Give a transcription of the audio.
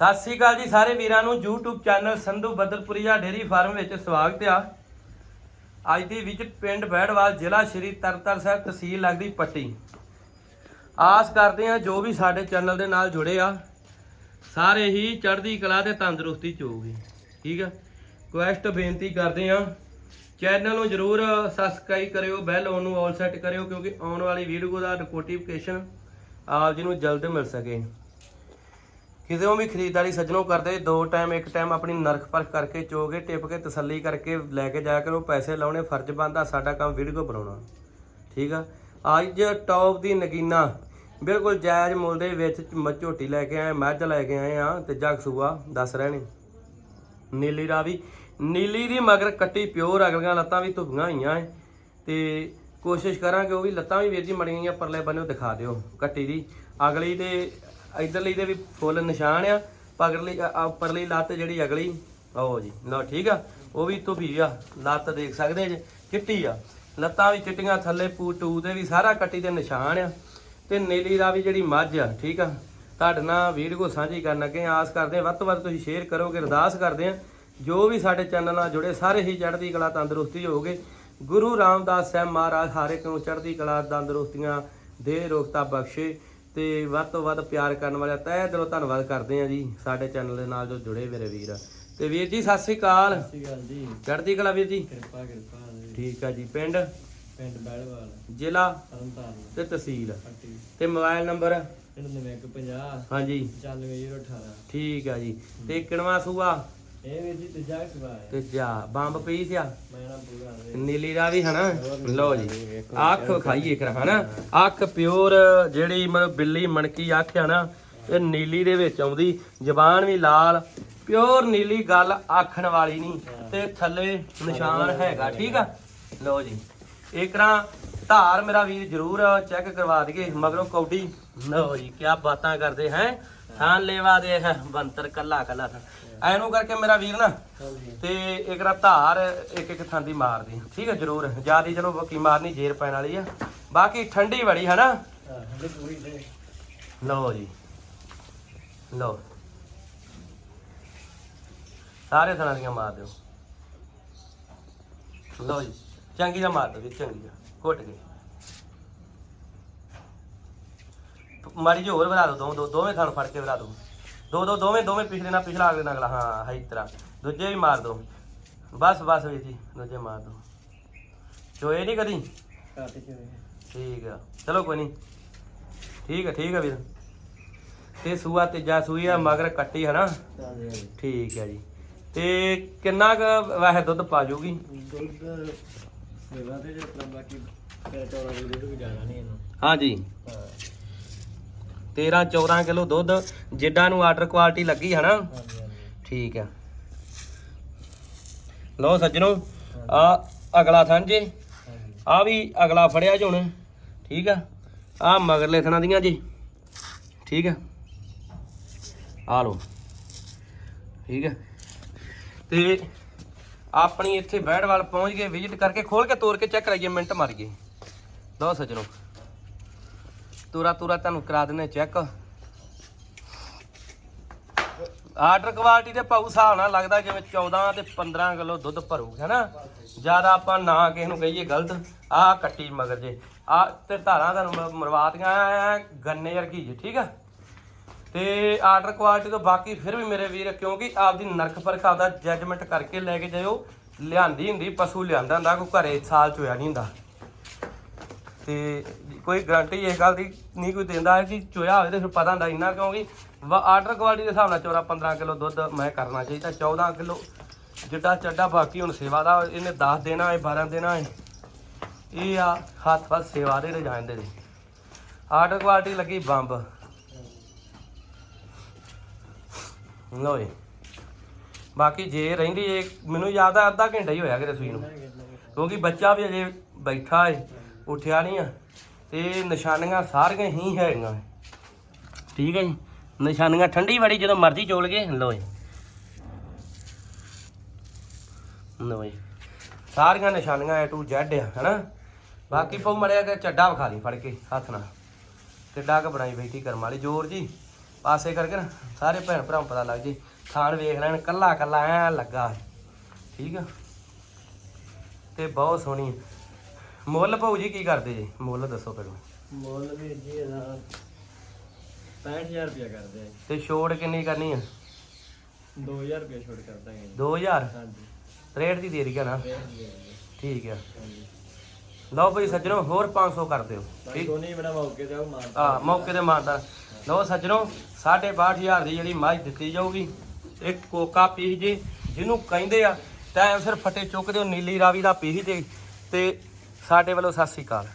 ਸਤਿ ਸ੍ਰੀ ਅਕਾਲ ਜੀ ਸਾਰੇ ਵੀਰਾਂ ਨੂੰ। YouTube channel Sandhu Badalpuria dairy farm ਵਿੱਚ ਸਵਾਗਤ ਆ। ਅੱਜ ਦੀ ਵਿੱਚ ਪਿੰਡ ਬੈੜਵਾਲ ਜ਼ਿਲ੍ਹਾ ਸ਼੍ਰੀ ਤਰਨਤਾਰਨ ਸਾਹਿਬ ਤਹਿਸੀਲ ਲੱਗਦੀ ਪੱਟੀ। ਆਸ ਕਰਦੇ ਆ ਜੋ ਵੀ ਸਾਡੇ ਚੈਨਲ ਦੇ ਨਾਲ ਜੁੜੇ ਆ, ਸਾਰੇ ਹੀ ਚੜ੍ਹਦੀ ਕਲਾ ਤੇ ਤੰਦਰੁਸਤੀ ਚ ਹੋਊਗੇ ਠੀਕ ਆ? ਕੁਐਸਟ ਬੇਨਤੀ ਕਰਦੇ ਆ ਚੈਨਲ ਨੂੰ ਜਰੂਰ ਸਬਸਕ੍ਰਾਈਬ ਕਰਿਓ ਬੈਲ ਔਨ ਨੂੰ ਆਲ ਸੈੱਟ ਕਰਿਓ, ਕਿਉਂਕਿ ਆਉਣ ਵਾਲੀ ਵੀਡੀਓ ਦਾ ਨੋਟੀਫਿਕੇਸ਼ਨ ਆਪ ਜੀ ਨੂੰ ਜਲਦ ਮਿਲ ਸਕੇ। ਕਿਸੇ ਨੂੰ ਵੀ ਖਰੀਦਦਾਰੀ ਸੱਜਣੋਂ ਕਰਦੇ, ਦੋ ਟਾਈਮ, ਇੱਕ ਟਾਈਮ ਆਪਣੀ ਨਰਖ ਪਰਖ ਕਰਕੇ ਚੋਗੇ, ਟਿਪ ਕੇ, ਤਸੱਲੀ ਕਰਕੇ ਲੈ ਕੇ ਜਾਇਆ ਕਰੋ, ਪੈਸੇ ਲਾਉਣੇ, ਫਰਜ਼ ਬਣਦਾ ਸਾਡਾ ਕੰਮ ਵੀਡੀਓ ਬਣਾਉਣਾ। ਠੀਕ ਆ? ਅੱਜ ਟੌਪ ਦੀ ਨਗੀਨਾ। ਬਿਲਕੁਲ ਜਾਇਜ਼ ਮੁੱਲ ਦੇ ਵਿੱਚ ਮ- ਝੋਟੀ ਲੈ ਕੇ ਆਏ, ਮੱਝ ਲੈ ਕੇ ਆਏ ਆ, ਤੇ ਜਗ ਸੂਆ, ਦੱਸ ਰਹੇ ਨੇ ਨੀਲੀ ਰਾਵੀ। ਨੀਲੀ ਦੀ ਮਗਰ ਕੱਟੀ ਪਿਓਰ, ਅਗਲੀਆਂ ਲੱਤਾਂ ਵੀ ਧੁੱਪੀਆਂ ਹੋਈਆਂ ਐ। ਤੇ ਕੋਸ਼ਿਸ਼ ਕਰਾਂਗੇ ਉਹ ਵੀ ਲੱਤਾਂ ਵੀ ਵੀਰ ਜੀ ਮੜੀਆਂ ਹੋਈਆਂ ਪਰਲੇ ਬੰਨੇ ਦਿਖਾ ਦਿਓ, ਕੱਟੀ ਦੀ। ਅਗਲੀ ਤੇ ਇਧਰਲੀ ਦੇ ਵੀ ਫੁੱਲ ਨਿਸ਼ਾਨ ਆ, ਪਗਰਲੀ, ਅ- ਉੱਪਰਲੀ ਲੱਤ ਜਿਹੜੀ ਅਗਲੀ ਆਓ ਜੀ, ਲਓ ਠੀਕ ਆ, ਉਹ ਵੀ ਧੁਬੀ ਆ, ਲੱਤ ਦੇਖ ਸਕਦੇ ਜੇ, ਚਿੱਟੀ ਆ, ਲੱਤਾਂ ਵੀ ਚਿੱਟੀਆਂ, ਥੱਲੇ ਪੂ, ਟੂ ਦੇ ਵੀ ਸਾਰਾ ਕੱਟੀ ਦੇ ਨਿਸ਼ਾਨ ਆ, ਤੇ ਨੀਲੀ ਦਾ ਵੀ ਜਿਹੜੀ ਮੱਝ ਆ, ਠੀਕ ਆ, ਤੁਹਾਡੇ ਨਾਲ ਵੀਡੀਓ ਸਾਂਝੀ ਕਰਨ ਲੱਗੇ ਆਸ ਕਰਦੇ ਹਾਂ, ਵੱਧ ਤੋਂ ਵੱਧ ਤੁਸੀਂ ਸ਼ੇਅਰ ਕਰੋਗੇ, ਅਰਦਾਸ ਕਰਦੇ ਆ ਜੋ ਵੀ ਸਾਡੇ ਚੈਨਲ ਨਾਲ ਜੁੜੇ, ਸਾਰੇ ਹੀ ਚੜ੍ਹਦੀ ਕਲਾ ਤੰਦਰੁਸਤੀ ਹੋਗੇ ਗੁਰੂ ਰਾਮਦਾਸ ਸਾਹਿਬ ਮਹਾਰਾਜ ਹਰ ਇੱਕ ਨੂੰ ਚੜ੍ਹਦੀ ਕਲਾ ਤੰਦਰੁਸਤੀਆਂ ਦੇ ਰੋਗਤਾ ਬਖਸ਼ੇ ਤੇ ਵੱਧ ਤੋਂ ਵੱਧ ਪਿਆਰ ਕਰਨ ਵਾਲਿਆਂ ਤਹਿ ਦਿਲੋਂ ਧੰਨਵਾਦ ਕਰਦੇ ਆ ਜੀ ਸਾਡੇ ਚੈਨਲ ਦੇ ਨਾਲ ਜੋ ਜੁੜੇ ਮੇਰੇ ਵੀਰ। ਤੇ ਵੀਰ ਜੀ ਸਤਿ ਸ੍ਰੀ ਅਕਾਲ। ਸ੍ਰੀ ਅਕਾਲ ਜੀ। ਚੜ੍ਹਦੀ ਕਲਾ ਵੀਰ ਜੀ? ਕਿਰਪਾ ਕਿਰਪਾ ਠੀਕ ਆ ਜੀ ਪਿੰਡ? ਪਿੰਡ ਜ਼ਿਲ੍ਹਾ? ਤਰਨਤਾਰਨ। ਤੇ ਤਹਿਸੀਲ? ਪੱਟੀ। ਤੇ ਮੋਬਾਈਲ ਨੰਬਰ? ਪਿੰਡ ਨਵੇਂ 50 ਹਾਂਜੀ। 94018 ਠੀਕ ਆ ਜੀ। ਤੇ ਕਿਣਵਾ ਸੂਆ? ਇਹ ਜੀ ਤੀਜਾ ਤੇ ਜਾ ਬੰਬ ਪੀਸ ਆ ਮੈਂ ਨਾ ਪੂਰਾ ਦੇ ਨੀਲੀ ਦਾ ਵੀ ਹਨਾ ਲਓ ਜੀ ਅੱਖ ਖਾਈਏ ਕਰ ਹਨਾ? ਅੱਖ ਪਿਓਰ ਜਿਹੜੀ ਮਤਲਬ ਬਿੱਲੀ ਮਣਕੀ ਅੱਖ ਆ ਨਾ ਇਹ ਨੀਲੀ ਦੇ ਵਿੱਚ ਆਉਂਦੀ ਜ਼ਬਾਨ ਵੀ ਲਾਲ ਪਿਓਰ ਨੀਲੀ ਗੱਲ ਆਖਣ ਵਾਲੀ ਨਹੀਂ। ਤੇ ਥੱਲੇ ਨਿਸ਼ਾਨ ਹੈਗਾ ਠੀਕ ਆ? ਲਓ ਜੀ ਇਕਰਾ ਧਾਰ ਮੇਰਾ ਵੀਰ ਜਰੂਰ ਚੈੱਕ ਕਰਵਾ ਦਈਏ ਮਗਰੋਂ ਕੌਡੀ। ਲਓ ਜੀ ਕੀ ਬਾਤਾਂ ਕਰਦੇ ਹੈ? ਥਾਂ ਲੈਵਾ ਦੇ ਬੰਤਰ ਕੱਲਾ ਕੱਲਾ ਐਨੂੰ ਕਰਕੇ ਮੇਰਾ ਵੀਰ ਨਾ ਹਾਂਜੀ। ਤੇ ਇੱਕ ਰਾ ਧਾਰ ਇੱਕ ਇੱਕ ਥਾਂ ਦੀ ਮਾਰਦੀ। ਠੀਕ ਹੈ ਜਰੂਰ। ਜਿਆਦੀ ਚਲੋ ਬਾਕੀ ਮਾਰਨੀ ਜੇਰ ਪੈਣ ਵਾਲੀ ਆ। ਬਾਕੀ ਠੰਡੀ ਬੜੀ ਹਨਾ? ਹਾਂ ਦੇ ਲਓ ਜੀ। ਲਓ। ਸਾਰੇ ਥਾਂ ਦੀਆਂ ਮਾਰ ਦਿਓ। ਲਓ ਜੀ। ਚੰਗੀ ਦਾ ਮਾਰ ਦਿਓ ਜੀ ਚੰਗੀ ਦਾ ਘੁੱਟ ਕੇ। ਮਾਰੀ ਜੀ ਹੋਰ ਵਧਾ ਦਿਓ ਦੋ ਦੋ ਦੋਵੇਂ ਥਾਂ ਫੜ ਕੇ ਵਧਾ ਦਿਓ। ਦੋ ਦੋ ਦੋਵੇਂ ਦੋਵੇਂ ਪਿਛਲੇ ਨਾਲ ਪਿਛਲਾ ਅਗਲੇ ਨਾਲ ਅਗਲਾ ਹਾਂ ਹੈ ਤਰ੍ਹਾਂ। ਦੂਜੇ ਵੀ ਮਾਰ ਦਿਓ ਬਸ ਬਸ ਵੀਰ ਜੀ ਦੂਜੇ ਮਾਰ ਦਿਓ ਚੋਏ ਨਹੀਂ ਕਦੀ? ਠੀਕ ਆ। ਚਲੋ ਕੋਈ ਨਹੀਂ। ਠੀਕ ਆ ਠੀਕ ਆ ਵੀਰ। ਤੇ ਸੂਆ ਤੀਜਾ ਸੂਈ ਆ ਮਗਰ ਕੱਟੀ ਹਨਾ? ਠੀਕ ਆ ਜੀ। ਤੇ ਕਿੰਨਾ ਕੁ ਵੈਸੇ ਦੁੱਧ ਪਾ ਜੂਗੀ? ਦੁੱਧ ਸੇਵਾ ਤੇ ਜੇ ਬਾਕੀ 14 ਕਿਲੋ ਦੁੱਧ ਵੀ ਜਾਣਾ ਨਹੀਂ ਇਹਨੂੰ। ਹਾਂ। 13 14 ਕਿਲੋ ਦੁੱਧ ਜਿੱਡਾ ਨੂੰ ਆਰਡਰ ਕੁਆਲਿਟੀ ਲੱਗੀ ਹਨਾ ਠੀਕ ਆ ਲਓ ਸੱਜਣੋ ਆ ਅਗਲਾ ਥਣ ਜੇ ਆ ਵੀ ਅਗਲਾ ਫੜਿਆ ਜੀ ਹੁਣ। ਠੀਕ ਆ ਆ ਮਗਰਲੇ ਥਣਾ ਦੀਆਂ ਜੀ। ਠੀਕ ਆ ਆ ਲਓ। ਠੀਕ ਆ ਤੇ ਆਪਣੀ ਇੱਥੇ ਬੈੜਵਾਲ ਪਹੁੰਚ ਗਏ ਵਿਜ਼ਿਟ ਕਰਕੇ ਖੋਲ ਕੇ ਤੋੜ ਕੇ ਚੈੱਕ ਕਰਾਈਏ ਮਿੰਟ ਮਾਰੀਏ। ਲਓ ਸੱਜਣੋ। ਤੁਰਾ ਤੁਰਾ ਤੁਹਾਨੂੰ ਕਰਾ ਦਿੰਨੇ ਚੈੱਕ ਆਰਡਰ ਕੁਆਲਿਟੀ ਦੇ ਭਾਊ ਹਿਸਾਬ ਨਾਲ ਲੱਗਦਾ ਜਿਵੇਂ 14 ਤੇ 15 ਕਿਲੋ ਦੁੱਧ ਭਰੂਗਾ ਹੈਨਾ ਜ਼ਿਆਦਾ ਆਪਾਂ ਨਾ ਕਿਸੇ ਨੂੰ ਕਹੀਏ ਗਲਤ। ਆਹ ਕੱਟੀ ਮਗਰ ਜੇ। ਆ ਤੇ ਧਾਰਾਂ ਤੁਹਾਨੂੰ ਮ- ਮਰਵਾਤੀਆਂ ਐਂ ਗੰਨੇ ਵਰਗੀ ਜੀ, ਠੀਕ ਆ? ਤੇ ਆਰਡਰ ਕੁਆਲਿਟੀ ਤੋਂ ਬਾਕੀ ਫਿਰ ਵੀ ਮੇਰੇ ਵੀਰ, ਕਿਉਂਕਿ ਆਪਦੀ ਨਰਕ ਪਰਖ ਆਪਦਾ ਜੱਜਮੈਂਟ ਕਰਕੇ ਲੈ ਕੇ ਜਾਇਓ। ਲਿਆਂਦੀ ਹੁੰਦੀ, ਪਸ਼ੂ ਲਿਆਂਦਾ ਹੁੰਦਾ, ਕੋਈ ਘਰੇ ਸਾਲ ਚ ਹੋਇਆ ਨਹੀਂ ਹੁੰਦਾ। ਤੇ ਕੋਈ ਗਾਰੰਟੀ ਇਸ ਗੱਲ ਦੀ ਨਹੀਂ ਕੋਈ ਦਿੰਦਾ ਹੈ ਕਿ ਚੋਇਆ ਹੋਵੇ ਤੇ ਫਿਰ ਪਤਾ ਹੁੰਦਾ ਇੰਨਾ ਕਿਉਂਕਿ ਆਰਡਰ ਕੁਆਲਿਟੀ ਦੇ ਹਿਸਾਬ ਨਾਲ ਚੋਰਾ 15 ਕਿਲੋ ਦੁੱਧ ਮੈਂ ਕਰਨਾ ਚਾਹੀਦਾ 14 ਕਿਲੋ ਜਿੱਡਾ ਚੱਡਾ ਬਾਕੀ ਹੁਣ ਸੇਵਾ ਦਾ, ਇਹਨੇ 10 ਦੇਣਾ ਹੈ 12 ਦੇਣਾ ਹੈ। ਇਹ ਆ ਹੱਥ ਵੱਲ ਸੇਵਾ ਦੇ ਲੈ ਜਾਂਦੇ ਨੇ ਆਰਡਰ ਕੁਆਲਿਟੀ ਲੱਗੀ ਬੰਬ। ਲਓ ਬਾਕੀ ਜੇ ਰਹਿੰਦੀ ਇਹ ਮੈਨੂੰ ਯਾਦ ਆ, ਅੱਧਾ ਘੰਟਾ ਹੀ ਹੋਇਆ ਕਿਤੇ ਸੂਈ ਨੂੰ। ਕਿਉਂਕਿ ਬੱਚਾ ਵੀ ਅਜੇ ਬੈਠਾ ਏ, ਉੱਠਿਆ ਨਹੀਂ ਆ। ਤੇ ਨਿਸ਼ਾਨੀਆਂ ਸਾਰੀਆਂ ਹੀ ਹੈਗੀਆਂ ਠੀਕ ਹੈ ਜੀ? ਨਿਸ਼ਾਨੀਆਂ ਠੰਡੀ ਵੜੀ ਜਦੋਂ ਮਰਜ਼ੀ ਚੋਲ ਗਏ ਲਓ ਜੀ। ਲਓ ਜੀ। ਸਾਰੀਆਂ ਨਿਸ਼ਾਨੀਆਂ A to Z ਆ, ਹਨਾ? ਬਾਕੀ ਪਉ ਮੜਿਆ ਕਿ ਚੱਡਾ ਵਿਖਾ ਲਈ ਫੜ ਕੇ, ਹੱਥ ਨਾਲ। ਕਿੱਡਾ ਕ ਬਣਾਈ ਬੈਠੀ ਕਰਮ ਵਾਲੀ, ਜੋਰ ਜੀ। ਪਾਸੇ ਕਰਕੇ ਨਾ, ਸਾਰੇ ਭੈਣ ਭਰਾ ਪਤਾ ਲੱਗ ਜੇ। ਥਾਣ ਵੇਖ ਲੈਣ ਕੱਲਾ ਕੱਲਾ ਐ ਲੱਗਾ। ਠੀਕ ਆ? ਤੇ ਬਹੁਤ ਸੋਹਣੀ ਮੁੱਲ ਭਾਊ ਜੀ ਕੀ ਕਰਦੇ ਜੀ? ਮੁੱਲ ਦੱਸੋ ਪਹਿਲਾਂ ਮੁੱਲ ਵੀਰ ਜੀ ਇਹਦਾ 65000 ਰੁਪਇਆ ਕਰਦੇ ਆ ਤੇ ਛੋੜ ਕਿੰਨੀ ਕਰਨੀ ਆ? 2000 ਰੁਪਇਆ ਛੋੜ ਕਰ ਦਾਂਗੇ ਜੀ। 2000 ਹਾਂਜੀ। ਰੇਟ ਦੀ ਦੇ ਰਹੀ ਆ ਨਾ? ਰੇਟ ਦੇ ਦਿੰਦੇ। ਠੀਕ ਆ। ਹਾਂਜੀ। ਲਓ ਬਈ ਸੱਜਣੋ ਹੋਰ 500 ਕਰ ਦਿਓ। ਬਾਕੀ ਠੀਕ? ਕੋਨੀ ਬੜਾ ਮੌਕੇ ਤੇ ਉਹ ਮਾਰ ਆ ਮੌਕੇ ਤੇ ਮਾਰਦਾ ਲਓ ਸੱਜਣੋ 62500 ਦੀ ਜਿਹੜੀ ਮੱਝ ਦਿੱਤੀ ਜਾਊਗੀ। ਇੱਕ ਕੋਕਾ ਪੀਸ ਜੀ ਜਿਹਨੂੰ ਕਹਿੰਦੇ ਆ ਟਾਈਮ ਸਿਰ ਫੱਟੇ ਚੁੱਕ ਦਿਓ ਨੀਲੀ ਰਾਵੀ ਦਾ ਪੀਸ ਜੀ ਤੇ ਸਾਡੇ ਵੱਲੋਂ ਸਤਿ ਸ੍ਰੀ ਅਕਾਲ।